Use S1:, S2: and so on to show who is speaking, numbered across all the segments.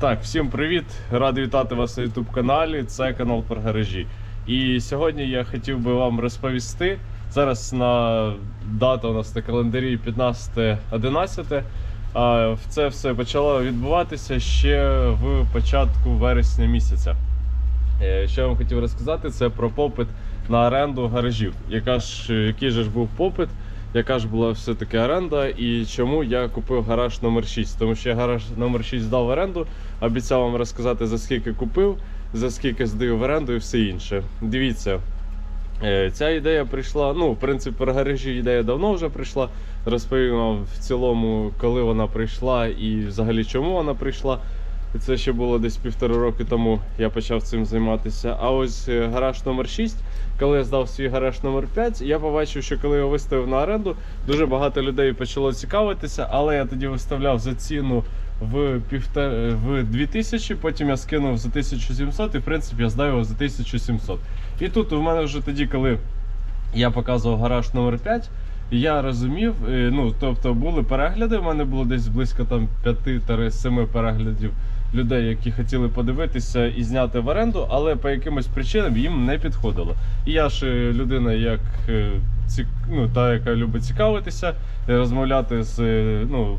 S1: Так, всім привіт! Радий вітати вас на YouTube каналі. Це канал про гаражі. І сьогодні я хотів би вам розповісти. Зараз на дата у нас на календарі 15.11. А це все почало відбуватися ще в початку вересня місяця. Е, Що я вам хотів розказати, це про попит на оренду гаражів. Яка ж, який же ж був попит, яка ж була все-таки оренда і чому я купив гараж номер 6 Тому що я гараж номер 6 здав в оренду, обіцяв вам розказати за скільки купив, за скільки здаю в оренду і все інше. Дивіться, е, ця ідея прийшла. Ну, в принципі, про гаражі ідея давно вже прийшла. Розповім вам в цілому, коли вона прийшла і взагалі чому вона прийшла. І Це ще було десь півтора роки тому я почав цим займатися. А ось е, гараж номер 6 коли я здав свій гараж номер 5 я побачив, що коли його виставив на оренду, дуже багато людей почало цікавитися, але я тоді виставляв за ціну в півтор... в 2000, потім я скинув за 1700 і в принципі я здав його за 1700. І тут у мене вже тоді, коли я показував гараж номер 5 я розумів, е, ну тобто були перегляди. У мене було десь близько там 5-7 переглядів людей, які хотіли подивитися і зняти в оренду, але по якимось причинам їм не підходило. І я ж е, людина, як е, ну, та, яка любить цікавитися, е, розмовляти з ну.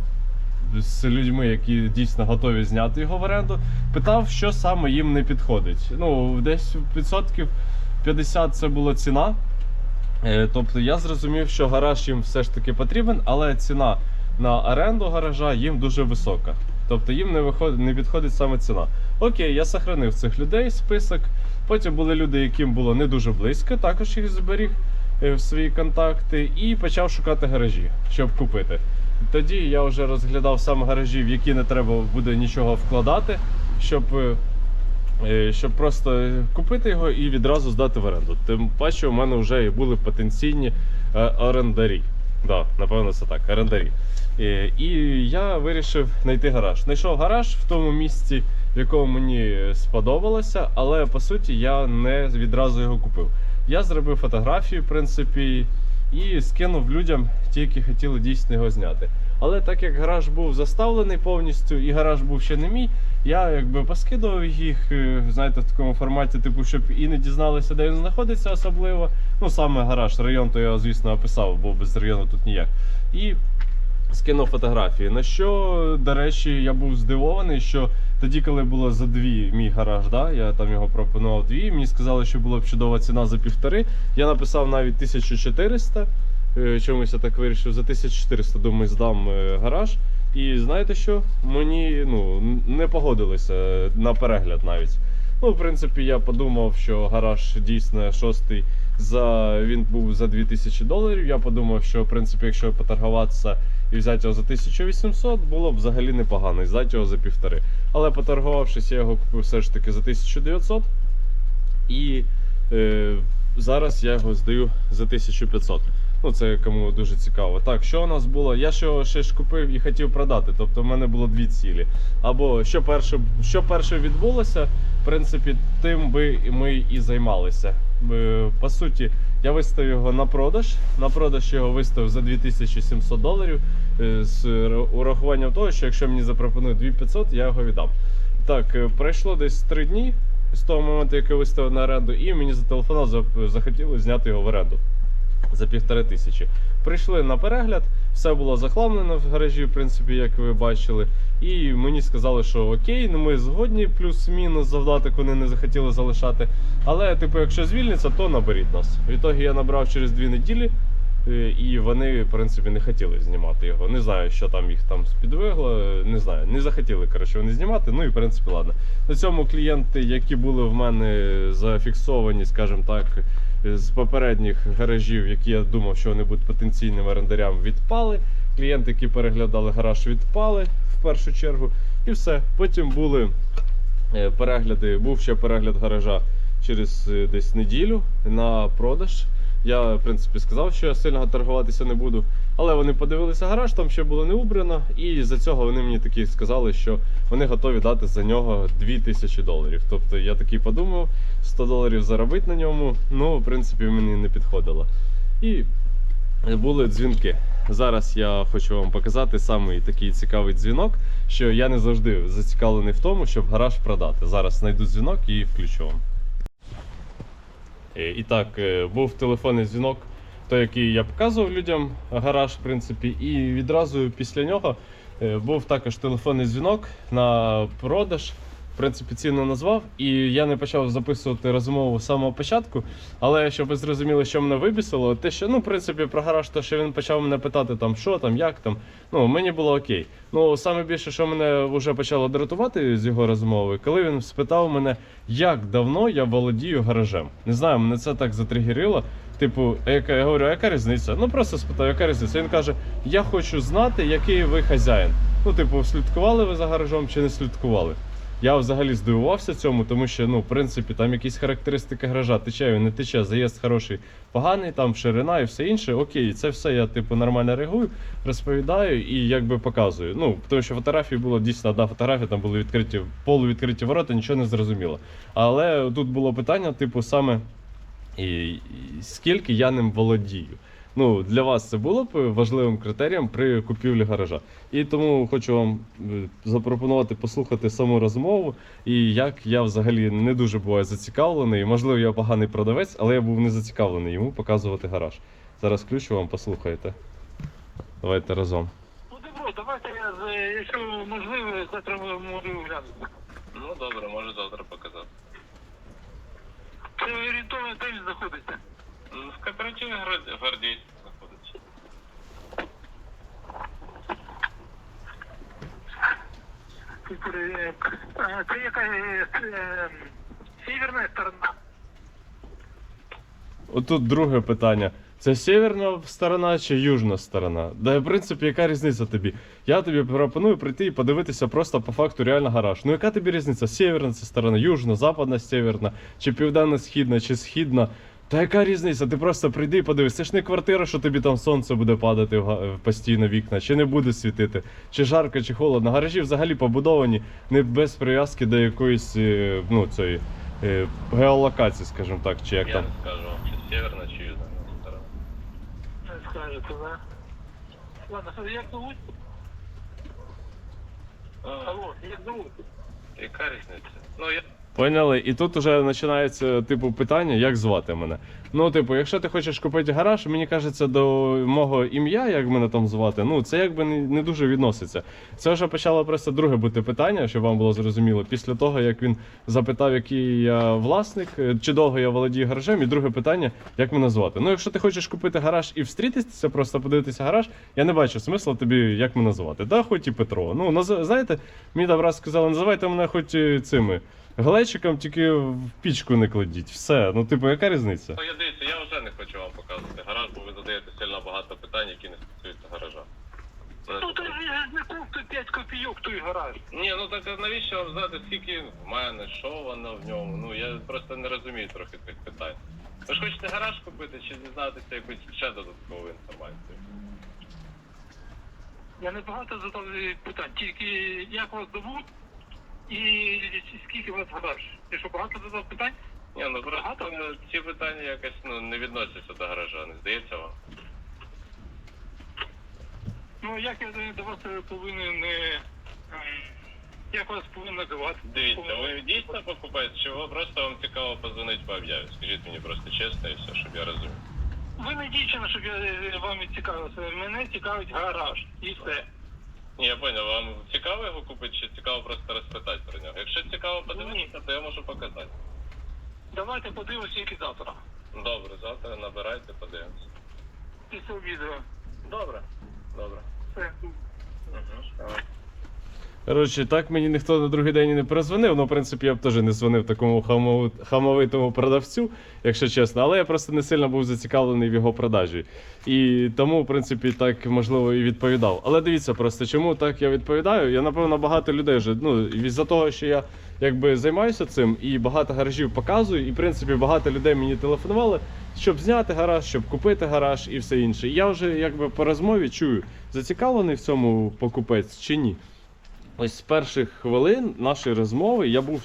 S1: З людьми, які дійсно готові зняти його в оренду, питав, що саме їм не підходить. Ну, десь відсотків 50 це була ціна. Тобто я зрозумів, що гараж їм все ж таки потрібен, але ціна на оренду гаража їм дуже висока. Тобто їм не виходить, не підходить саме ціна. Окей, я сохранив цих людей список. Потім були люди, яким було не дуже близько, також їх зберіг е, в свої контакти і почав шукати гаражі, щоб купити. Тоді я вже розглядав саме гаражі, в які не треба буде нічого вкладати, щоб е, Е, щоб просто купити його і відразу здати в оренду. Тим паче, у мене вже були потенційні орендарі. Да, напевно, це так, орендарі. Е, І я вирішив знайти гараж. Знайшов гараж в тому місці, в якому мені сподобалося, але по суті я не відразу його купив. Я зробив фотографії, в принципі, і скинув людям, ті, які хотіли дійсно його зняти. Але так як гараж був заставлений повністю, і гараж був ще не мій, я якби поскидував їх, е, знаєте, в такому форматі, типу, щоб і не дізналися, де він знаходиться особливо. Ну, саме гараж, район, то я, звісно, описав, бо без району тут ніяк. І скинув фотографії. На що, до речі, я був здивований, що тоді, коли було за дві мій гараж, да, я там його пропонував дві, мені сказали, що була б чудова ціна за півтори. Я написав навіть 1400. Е, Чомусь я так вирішив за 1400, думаю, здам е, гараж. І знаєте що? Мені ну, не погодилися на перегляд навіть. Ну, в принципі, я подумав, що гараж дійсно шостий за він був за 2000 доларів. Я подумав, що в принципі, якщо поторгуватися і взяти його за 1800, було б взагалі непогано і здати його за півтори. Але поторгувавшись, я його купив все ж таки за 1900. І е, зараз я його здаю за 1500. Ну, це кому дуже цікаво. Так, що у нас було? Я ще, ще ж купив і хотів продати. Тобто в мене було дві цілі. Або що перше, що перше відбулося, в принципі, тим би ми і займалися. Е, По суті, я виставив його на продаж. На продаж його виставив за 2700 доларів. е, З урахуванням того, що якщо мені запропонують 2500, я його віддам. Так, е, пройшло десь 3 дні з того моменту, як я виставив на оренду, і мені зателефонував, за- захотіли зняти його в оренду за півтори тисячі. Прийшли на перегляд, все було захламлено в гаражі, в принципі, як ви бачили. І мені сказали, що окей, ну ми згодні, плюс-мінус завдаток вони не захотіли залишати. Але, типу, якщо звільниться, то наберіть нас. В ітогі я набрав через дві неділі. Е, І вони, в принципі, не хотіли знімати його. Не знаю, що там їх там спідвигло, не знаю, не захотіли коротше, вони знімати. Ну і в принципі, ладно. На цьому клієнти, які були в мене зафіксовані, скажімо так, з попередніх гаражів, які я думав, що вони будуть потенційним орендарям, відпали. Клієнти, які переглядали гараж, відпали в першу чергу. І все. Потім були е, перегляди, був ще перегляд гаража через е, десь неділю на продаж. Я, в принципі, сказав, що я сильно торгуватися не буду. Але вони подивилися гараж, там ще було не убрано, і за цього вони мені такі сказали, що вони готові дати за нього 2000 доларів. Тобто я такий подумав, 100 доларів заробити на ньому, ну, в принципі, мені не підходило. І були дзвінки. зараз я хочу вам показати самий такий цікавий дзвінок, що я не завжди зацікавлений в тому, щоб гараж продати. Зараз знайду дзвінок і включу вам. Е, І так, е, був телефонний дзвінок, той, який я показував людям гараж, в принципі, і відразу після нього е, був також телефонний дзвінок на продаж. Принципі, ціну назвав, і я не почав записувати розмову з самого початку. Але щоб ви зрозуміли, що мене вибісило, те, що ну, в принципі, про гараж, то що він почав мене питати, там, що там, як там. Ну, мені було окей. Ну, саме більше, що мене вже почало дратувати з його розмови, коли він спитав мене, як давно я володію гаражем. Не знаю, мене це так затригерило. Типу, яка, я говорю, яка різниця? Ну просто спитав, яка різниця? Він каже: Я хочу знати, який ви хазяїн. Ну, типу, слідкували ви за гаражом чи не слідкували? Я взагалі здивувався цьому, тому що, ну, в принципі, там якісь характеристики гаража, тече, він не тече, заїзд хороший, поганий, там ширина і все інше. Окей, це все я, типу, нормально реагую, розповідаю і якби показую. Ну, тому що фотографії було дійсно одна фотографія, там були відкриті, полувідкриті ворота, нічого не зрозуміло. Але тут було питання, типу, саме і, і скільки я ним володію. Ну, для вас це було б важливим критерієм при купівлі гаража. І тому хочу вам е, запропонувати послухати саму розмову, і як я взагалі не дуже буваю зацікавлений. Можливо, я поганий продавець, але я був не зацікавлений йому показувати гараж. Зараз включу вам, послухайте. Давайте разом.
S2: Ну добро, давайте я, з- якщо можливо, завтра можу глянути.
S3: Ну добре, можу завтра показати.
S2: Це орієнтовно де знаходиться.
S3: Ну, В кооперативі гвар- гвардійці знаходиться.
S2: Це яка е, е, северна сторона.
S1: Отут друге питання. Це северна сторона чи южна сторона? Да, в принципі, яка різниця тобі? Я тобі пропоную прийти і подивитися просто по факту реально гараж. Ну яка тобі різниця? Северна це сторона, южна, западна, северна, чи південно-східна, чи східна. Та яка різниця? Ти просто прийди і подивись. Це ж не квартира, що тобі там сонце буде падати в постійно вікна, чи не буде світити, чи жарко, чи холодно. Гаражі взагалі побудовані не без прив'язки до якоїсь е, ну, цієї, е, геолокації, скажімо так, чи як
S3: Я
S1: там.
S3: не скажу вам, чи северна, чи южна сторона.
S2: Не скажете, да? Ладно, що, як зовуть?
S3: А,
S2: Алло, як зовуть?
S3: яка різниця? Ну, я
S1: Поняли? І тут вже починається типу питання, як звати мене. Ну, типу, якщо ти хочеш купити гараж, мені кажеться, до мого ім'я, як мене там звати, ну це якби не, дуже відноситься. Це вже почало просто друге бути питання, щоб вам було зрозуміло. Pісля того, як він запитав, який я власник, е, чи довго я володію гаражем, і друге питання, як мене звати. Ну, якщо ти хочеш купити гараж і встрітися, просто подивитися гараж, я не бачу смисла тобі, як мене звати. Да, хоч і Петро. Ну, наз... знаєте, мені раз сказали, називайте мене хоч і цими. Глечиком тільки в пічку не кладіть. Все. Ну, типу, яка різниця?
S3: Ну, я дивіться, я вже не хочу вам показувати гараж, бо ви задаєте сильно багато питань, які не стосуються гаража.
S2: Ну, то не коштує 5 копійок той гараж.
S3: Ні, ну так навіщо вам знати, скільки в мене, що воно в ньому? Ну я просто не розумію трохи цих питань. Ви ж хочете гараж купити чи дізнатися якусь ще додаткову інформацію?
S2: Я не багато задав е, питань, тільки як вас зовуть і скільки вас гараж. Ти що, багато задав питань?
S3: Ні, ну просто е, ці питання якось ну, не відносяться до гаража, не здається вам?
S2: Ну, як я до вас е, повинен, е, ем, як вас повинен називати?
S3: Дивіться, ви дійсно покупаєте, чи ви просто вам цікаво позвонити по об'яві? Скажіть мені просто чесно і все, щоб я розумів.
S2: Ви не дівчина, щоб я е, вами цікавився. Мене цікавить гараж. І все.
S3: Ні, я поняв, вам цікаво його купити, чи цікаво просто розпитати про нього? Якщо цікаво подивитися, то я можу показати.
S2: Давайте подивимося тільки завтра.
S3: Добре, завтра набирайте, подивимося.
S2: Після відео.
S3: Добре. Добре.
S2: Все.
S3: Угу.
S1: Коротше, так мені ніхто на другий день і не перезвонив. Ну, в принципі, я б теж не дзвонив такому хамовитому продавцю, якщо чесно. Але я просто не сильно був зацікавлений в його продажі. І тому, в принципі, так можливо і відповідав. Але дивіться просто, чому так я відповідаю? Я напевно багато людей вже. Ну, із-за того, що я якби займаюся цим і багато гаражів показую, і в принципі багато людей мені телефонували, щоб зняти гараж, щоб купити гараж і все інше. Я вже якби по розмові чую, зацікавлений в цьому покупець чи ні. Ось з перших хвилин нашої розмови я був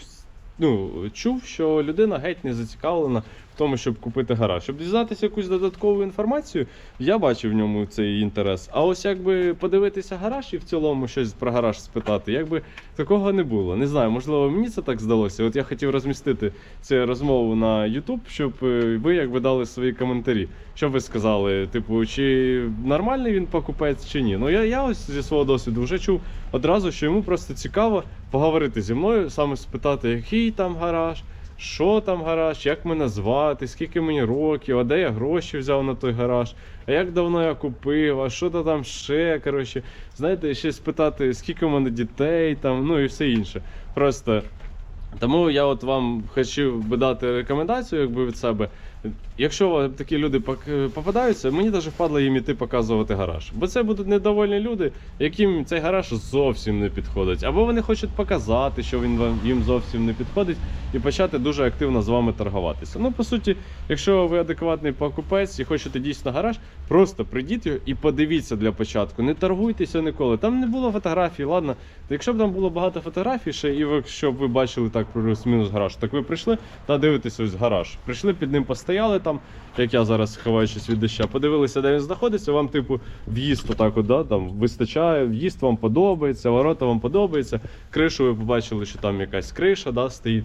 S1: ну, чув, що людина геть не зацікавлена тому, щоб купити гараж. Щоб дізнатися якусь додаткову інформацію, я бачив в ньому цей інтерес. А ось якби подивитися гараж і в цілому щось про гараж спитати, якби такого не було. Не знаю, можливо, мені це так здалося. От я хотів розмістити цю розмову на YouTube, щоб е, ви якби дали свої коментарі. Що ви сказали? Типу, чи нормальний він покупець, чи ні? Ну я, я ось зі свого досвіду вже чув одразу, що йому просто цікаво поговорити зі мною, саме спитати, який там гараж, що там гараж, як мене звати, скільки мені років, а де я гроші взяв на той гараж, а як давно я купив, а що то там ще. Коротше, знаєте, ще спитати, скільки в мене дітей, там, ну і все інше. Просто. Тому я от вам хотів би дати рекомендацію якби від себе. Якщо такі люди попадаються, мені навіть впадло їм іти показувати гараж. Бо це будуть недовольні люди, яким цей гараж зовсім не підходить. Або вони хочуть показати, що він вам їм зовсім не підходить, і почати дуже активно з вами торгуватися. Ну, по суті, якщо ви адекватний покупець і хочете дійсно гараж, просто прийдіть і подивіться для початку. Не торгуйтеся ніколи. Там не було фотографій, ладно. Якщо б там було багато фотографій, ще і ви, щоб ви бачили так плюс-мінус гараж, так ви прийшли та дивитеся ось гараж. Прийшли під ним, постояли там, як я зараз ховаючись від доща, подивилися, де він знаходиться. Вам, типу, в'їзд отак, от, да, там вистачає, в'їзд вам подобається, ворота вам подобається. Кришу ви побачили, що там якась криша да, стоїть.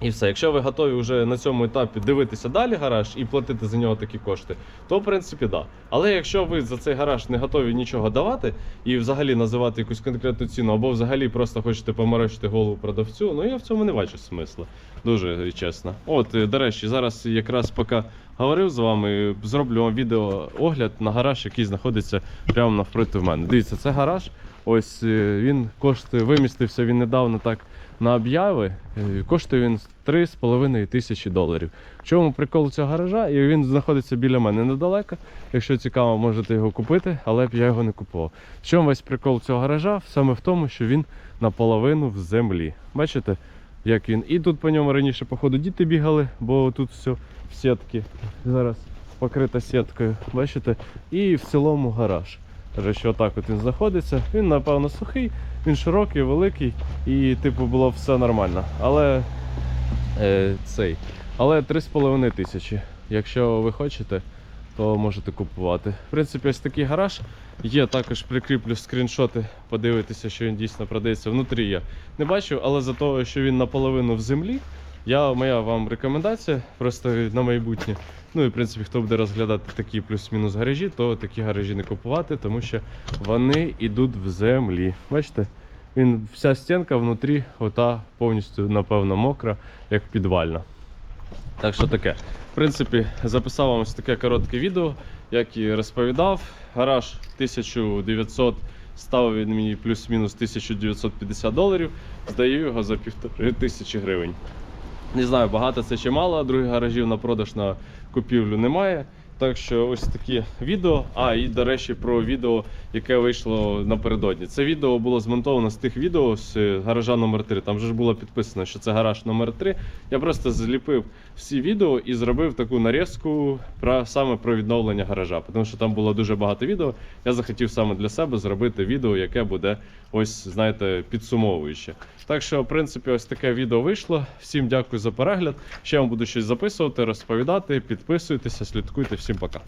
S1: І все, якщо ви готові вже на цьому етапі дивитися далі гараж і платити за нього такі кошти, то в принципі да. Але якщо ви за цей гараж не готові нічого давати і взагалі називати якусь конкретну ціну, або взагалі просто хочете поморочити голову продавцю, ну я в цьому не бачу смисла. Дуже чесно. От, е, до речі, зараз якраз поки говорив з вами, зроблю вам відео огляд на гараж, який знаходиться прямо навпроти в мене. Дивіться, це гараж. Ось е, він коштує, вимістився він недавно так на обяви. Е, Коштує він 3,5 тисячі доларів. В чому прикол цього гаража? І він знаходиться біля мене недалеко. Якщо цікаво, можете його купити, але б я його не купував. В чому весь прикол цього гаража? Саме в тому, що він наполовину в землі. Бачите, як він. І тут по ньому раніше, походу, діти бігали, бо тут все в сітки. Зараз покрита сіткою. Бачите? І в цілому гараж. Каже, що отак от він знаходиться. Він, напевно, сухий, він широкий, великий і, типу, було все нормально. Але е, цей. Але 3,5 тисячі. Якщо ви хочете, то можете купувати. В принципі, ось такий гараж. Є також прикріплю скріншоти, подивитися, що він дійсно продається. Внутрі я не бачу, але за того, що він наполовину в землі, я, моя вам рекомендація просто на майбутнє. Ну і в принципі, хто буде розглядати такі плюс-мінус гаражі, то такі гаражі не купувати, тому що вони йдуть в землі. Бачите? Він вся стінка внутрі, ота повністю, напевно, мокра, як підвальна. Так що таке. В принципі, записав вам ось таке коротке відео, як і розповідав. Гараж 1900 ставив він мені плюс-мінус 1950 доларів. Здаю його за півтори тисячі гривень. Не знаю, багато це чи мало, других гаражів на продаж на купівлю немає. Так що ось такі відео. А, і до речі, про відео, яке вийшло напередодні. Це відео було змонтовано з тих відео з е, гаража номер 3 Там вже ж було підписано, що це гараж номер 3 Я просто зліпив всі відео і зробив таку нарізку про саме про відновлення гаража. Тому що там було дуже багато відео. Я захотів саме для себе зробити відео, яке буде ось, знаєте, підсумовуюче. Так що, в принципі, ось таке відео вийшло. Всім дякую за перегляд. Ще вам буду щось записувати, розповідати. Підписуйтеся, слідкуйте. Всім пока.